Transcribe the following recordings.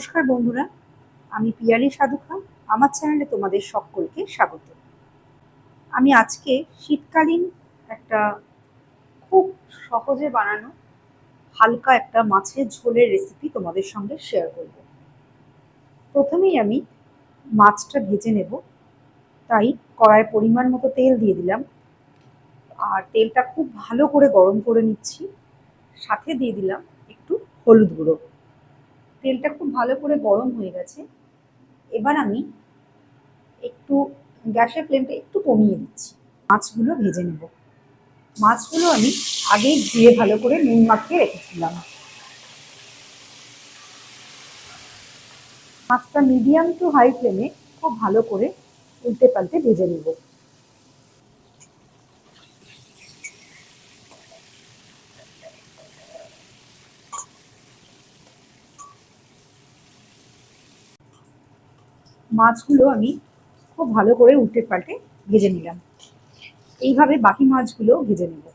নমস্কার বন্ধুরা, আমি পিয়ালি সাধুখা, আমার চ্যানেলে তোমাদের সকলকে স্বাগত। আমি আজকে শীতকালীন একটা খুব সহজে বানানো হালকা একটা মাছের ঝোলের রেসিপি তোমাদের সঙ্গে শেয়ার করব। প্রথমেই আমি মাছটা ভেজে নেব, তাই কড়ায় পরিমাণ মতো তেল দিয়ে দিলাম। আর তেলটা খুব ভালো করে গরম করে নিচ্ছি, সাথে দিয়ে দিলাম একটু হলুদ গুঁড়ো। তেলটা খুব ভালো করে গরম হয়ে গেছে। এবার আমি একটু গ্যাসের ফ্লেমটা একটু কমিয়ে দিচ্ছি। মাছগুলো ভেজে নেব। মাছগুলো আমি আগেই ধুয়ে ভালো করে নুন মাখিয়ে রেখেছিলাম। মাছটা মিডিয়াম টু হাই ফ্লেমে খুব ভালো করে উল্টে পাল্টে ভেজে নেব। মাছগুলো আমি খুব ভালো করে উল্টে পাল্টে ভেজে নিলাম। এইভাবে বাকি মাছগুলো ভেজে নেব।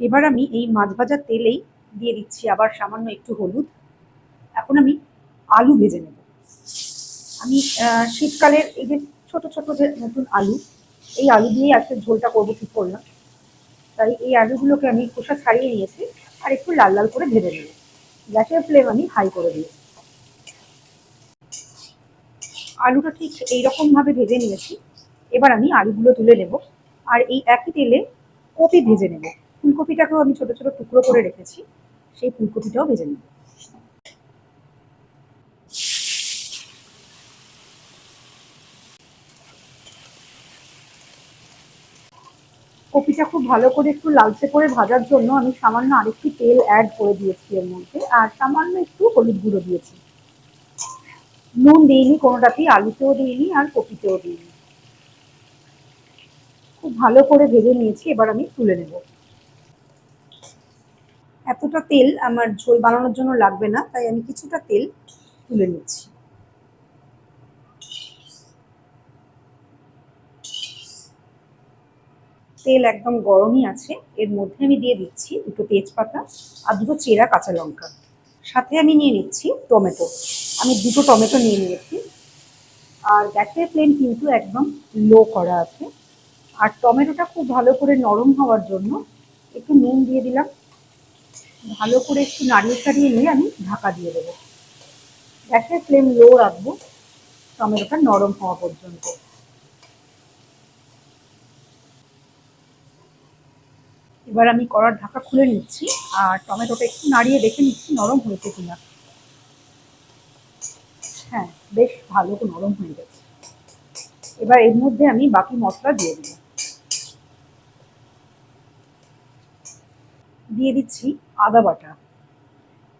এবার আমি এই মাছ ভাজার তেলেই দিয়ে দিচ্ছি আবার সামান্য একটু হলুদ। এখন আমি আলু ভেজে নেব। আমি শীতকালের এই যে ছোট ছোট যে নতুন আলু, এই আলু দিয়েই আজকে ঝোলটা করব ঠিক করলাম। তাই এই আলুগুলোকে আমি খোসা ছাড়িয়ে নিয়েছি আর একটু লাল লাল করে ভেজে নেব। গ্যাসের ফ্লেম আমি হাই করে দিয়েছি। আলুটা ঠিক এইরকমভাবে ভেজে নিয়েছি। এবার আমি আলুগুলো তুলে নেব। আর এই একই তেলে কপি ভেজে নেব। ফুলকপিটাকেও আমি ছোট ছোট টুকরো করে রেখেছি। সেই ফুলকপিটাও ভেজে নেব। কপিটা খুব ভালো করে একটু লালচে করে ভাজার জন্য আমি সামান্য আরেকটি তেল অ্যাড করে দিয়েছি এর মধ্যে। আর সামান্য একটু হলুদ গুঁড়ো দিয়েছি। নুন দিইনি কোনোটাতেই আলুতেও দিইনি আর কপিতেও দিইনি। খুব ভালো করে ভেজে নিয়েছি, এবার আমি তুলে নেব। এতটা তেল আমার ঝোল বানানোর জন্য লাগবে না, তাই আমি কিছুটা তেল তুলে নিচ্ছি। তেল একদম গরমই আছে, এর মধ্যে আমি দিয়ে দিচ্ছি দুটো তেজপাতা আর দুটো চেরা কাঁচা লঙ্কা। সাথে আমি নিয়ে নিচ্ছি টমেটো। আমি দুটো টমেটো নিয়ে নিয়েছি। আর গ্যাসের ফ্লেম কিন্তু একদম লো করা আছে। আর টমেটোটা খুব ভালো করে নরম হওয়ার জন্য একটু নুন দিয়ে দিলাম। ভালো করে একটু নাড়িয়ে ছাড়িয়ে নিয়ে আমি ঢাকা দিয়ে দেবো। গ্যাসের ফ্লেম লো রাখব, টমেটোটা নরম হওয়া পর্যন্ত। এবার আমি কড়ার ঢাকা খুলে নিচ্ছি, আর টমেটোটা একটু নাড়িয়ে দেখে নিচ্ছি নরম হয়েছে কিনা। হ্যাঁ বেশ ভালো নরম হয়ে গেছে। এবার এর মধ্যে আমি বাকি মশলা দিয়ে দেব। দিয়ে দিচ্ছি আদা বাটা।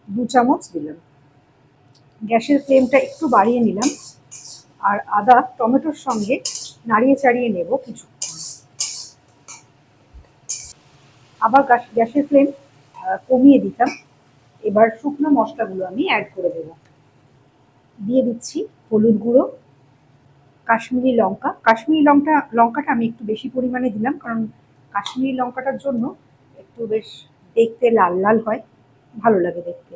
দু চামচ দিলাম। গ্যাসের ফ্লেমটা একটু বাড়িয়ে নিলাম। আর আদা, টমেটোর সঙ্গে নাড়িয়ে চাড়িয়ে নেব কিছু আবার গ্যাসের ফ্লেম কমিয়ে দিতাম। এবার শুকনো মশলাগুলো আমি অ্যাড করে দেব। দিয়ে দিচ্ছি হলুদ গুঁড়ো, কাশ্মীরি লঙ্কা। কাশ্মীরি লঙ্কা, লঙ্কাটা আমি একটু বেশি পরিমাণে দিলাম কারণ কাশ্মীরি লঙ্কাটার জন্য একটু বেশ দেখতে লাল লাল হয়, ভালো লাগে দেখতে।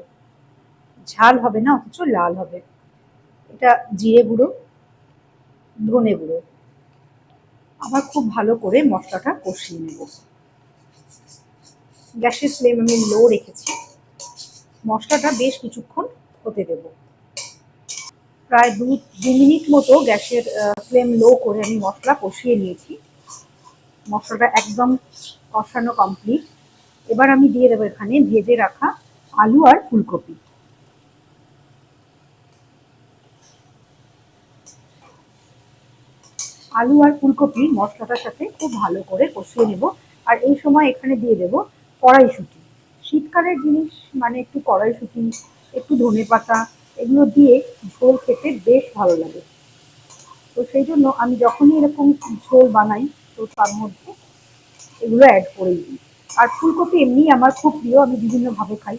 ঝাল হবে না, অথচ লাল হবে। এটা জিরে গুঁড়ো, ধনে গুঁড়ো। আবার খুব ভালো করে মশলাটা কষিয়ে নেব। গ্যাসের ফ্লেম আমি লো রেখেছি। মশলাটা বেশ কিছুক্ষণ হতে দেব। প্রায় দু দু মিনিট মতো গ্যাসের ফ্লেম লো করে আমি মশলা কষিয়ে নিয়েছি। মশলাটা একদম কষানো কমপ্লিট এবার আমি দিয়ে দেবো এখানে ভেজে রাখা আলু আর ফুলকপি। আলু আর ফুলকপি মশলাটার সাথে খুব ভালো করে কষিয়ে নেব। আর এই সময় এখানে দিয়ে দেব কড়াইশুঁটি। শীতকালের জিনিস মানে একটু কড়াইশুঁটি, একটু ধনে পাতা এগুলো দিয়ে ঝোল খেতে বেশ ভালো লাগে। তো সেই জন্য আমি যখনই এরকম ঝোল বানাই, তো তার মধ্যে এগুলো অ্যাড করে দিই। আর ফুলকপি এমনি আমার খুব প্রিয়, আমি বিভিন্নভাবে খাই।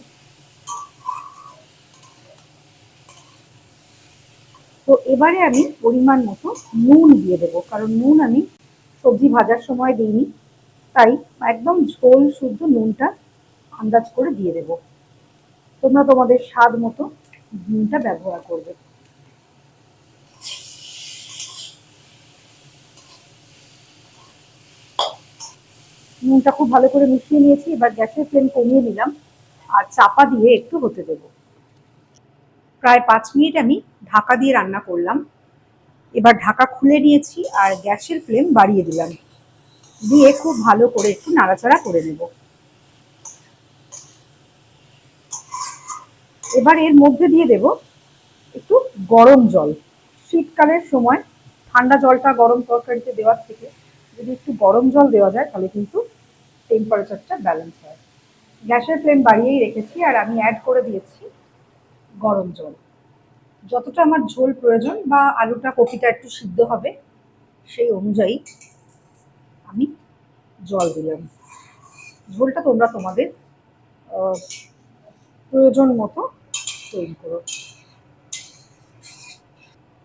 তো এবারে আমি পরিমাণ মতো নুন দিয়ে দেবো, কারণ নুন আমি সবজি ভাজার সময় দিইনি। তাই একদম ঝোল শুদ্ধ নুনটা আন্দাজ করে দিয়ে দেব। তোমরা তোমাদের স্বাদ মতো নুনটা ব্যবহার করবে। নুনটা খুব ভালো করে মিশিয়ে নিয়েছি, এবার গ্যাসের ফ্লেম কমিয়ে নিলাম, আর চাপা দিয়ে একটু হতে দেব। প্রায় পাঁচ মিনিট আমি ঢাকা দিয়ে রান্না করলাম। এবার ঢাকা খুলে নিয়েছি, আর গ্যাসের ফ্লেম বাড়িয়ে দিলাম। দিয়ে খুব ভালো করে একটু নাড়াচাড়া করে নেব। এবার এর মধ্যে দিয়ে দেব একটু গরম জল। শীতকালের সময় ঠান্ডা জলটা গরম তরকারিতে দেওয়ার থেকে যদি একটু গরম জল দেওয়া যায়, তাহলে কিন্তু টেম্পারেচারটা ব্যালেন্স হয়। গ্যাসের ফ্লেম বাড়িয়েই রেখেছি আর আমি অ্যাড করে দিয়েছি গরম জল। যতটা আমার ঝোল প্রয়োজন বা আলুটা কপিটা একটু সিদ্ধ হবে, সেই অনুযায়ী আমি জল দিলাম। ঝোলটা তোমরা তোমাদের প্রয়োজন মতো তৈরি করো।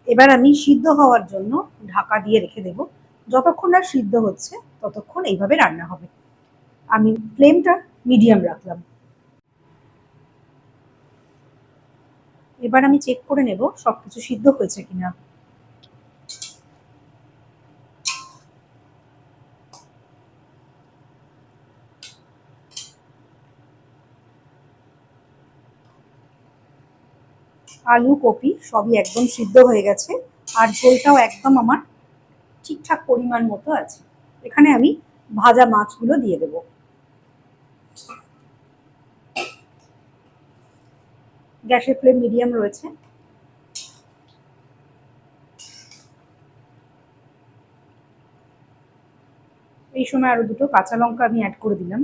এবার আমি সিদ্ধ হওয়ার জন্য ঢাকা দিয়ে রেখে দেব। যতক্ষণ না সিদ্ধ হচ্ছে, ততক্ষণ এইভাবে রান্না হবে। আমি ফ্লেমটা মিডিয়াম রাখলাম। এবার আমি চেক করে নেব সবকিছু সিদ্ধ হয়েছে কিনা। আলু, কপি, সবই একদম সিদ্ধ হয়ে গেছে। আর ঝোলটাও একদম আমার ঠিকঠাক পরিমাণ মতো আছে। এখানে আমি ভাজা মাছগুলো দিয়ে দেব। গ্যাসের ফ্লেম মিডিয়াম রয়েছে। এই সময় আরও দুটো কাঁচা লঙ্কা আমি অ্যাড করে দিলাম।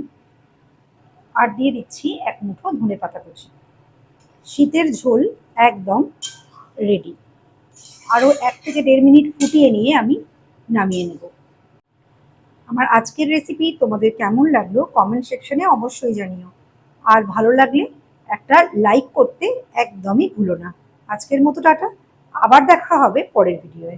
আর দিয়ে দিচ্ছি এক মুঠো ধনে পাতা কুচি। শীতের ঝোল একদম রেডি আরও এক থেকে দেড় মিনিট ফুটিয়ে নিয়ে আমি নামিয়ে নেব। আমার আজকের রেসিপি তোমাদের কেমন লাগল কমেন্ট সেকশনে অবশ্যই জানিও। আর ভালো লাগলে একটা লাইক করতে একদমই ভুলো না। আজকের মতো টাটা। আবার দেখা হবে পরের ভিডিওয়ে